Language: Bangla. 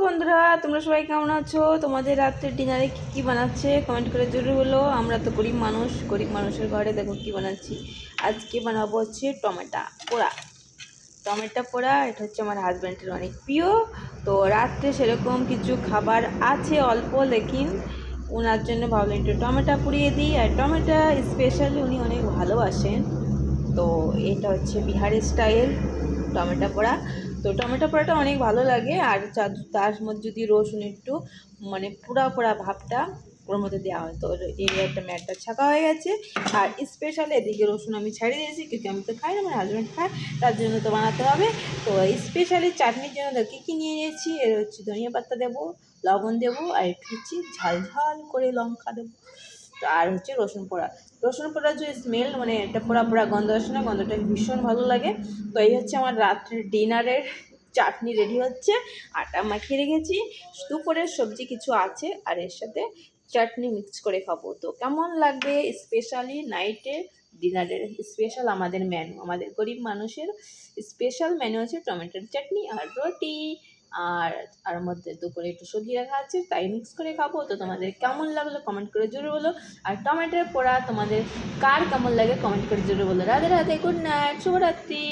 বন্ধুরা, তোমরা সবাই কেমন আছো? তোমাদের রাত্রে ডিনারে কী কী বানাচ্ছে? কমেন্ট করে জরুরি হলো। আমরা তো গরিব মানুষ, গরিব মানুষের ঘরে দেখো কী বানাচ্ছি। আজকে বানাবো হচ্ছে টমেটো পোড়া। টমেটো পোড়া, এটা হচ্ছে আমার হাজব্যান্ডের অনেক প্রিয়। তো রাত্রে সেরকম কিছু খাবার আছে অল্প, লেকিন ওনার জন্য ভাবলাম একটু টমেটো পুড়িয়ে দিই। আর টমেটো স্পেশালি উনি অনেক ভালোবাসেন। তো এটা হচ্ছে বিহারি স্টাইল টমেটো পোড়া। তো টমেটো পোড়াটা অনেক ভালো লাগে, আর তার মধ্যে যদি রসুন একটু মানে পোড়া পোড়া ভাবটা ওর মধ্যে দেওয়া হয়। তো এই একটা ম্যাটটা ছাকা হয়ে গেছে। আর স্পেশাল এদিকে রসুন আমি ছাড়িয়ে দিয়েছি কিন্তু আমি তো খাই না আমার হাজব্যান্ড খায়, তার জন্য তো বানাতে হবে। তো স্পেশালি চাটনির জন্য দেখো কী কী নিয়ে নিয়েছি? এর হচ্ছে ধনিয়া পাতা দেবো, লবণ দেবো, আর একটু হচ্ছে ঝাল ঝাল করে লঙ্কা দেবো। তো আর হচ্ছে রসুন পোড়া। রসুন পোড়ার যে স্মেল মানে একটা পোড়া পোড়া গন্ধ আসে না, গন্ধটা ভীষণ ভালো লাগে। তো এই হচ্ছে আমার রাত্রের ডিনারের চাটনি রেডি হচ্ছে। আটা মাখিয়ে রেখেছি। দুপুরের সবজি কিছু আছে, আর এর সাথে চাটনি মিক্স করে খাব। তো কেমন লাগবে স্পেশালি নাইটে ডিনারের স্পেশাল আমাদের মেনু আমাদের গরিব মানুষের স্পেশাল মেনু আছে টমেটোর চাটনি আর রুটি। আর আর মধ্যে দুপুরে একটু সবজি রাখা আছে তাই মিক্স করে খাব। তো তোমাদের কেমন লাগল কমেন্ট করে জোরে বলো। আর টমেটোর পোড়া তোমাদের কার কেমন লাগে কমেন্ট করে জোরে বলো। রাধে রাধে গুড নাইট শুভরাত্রি।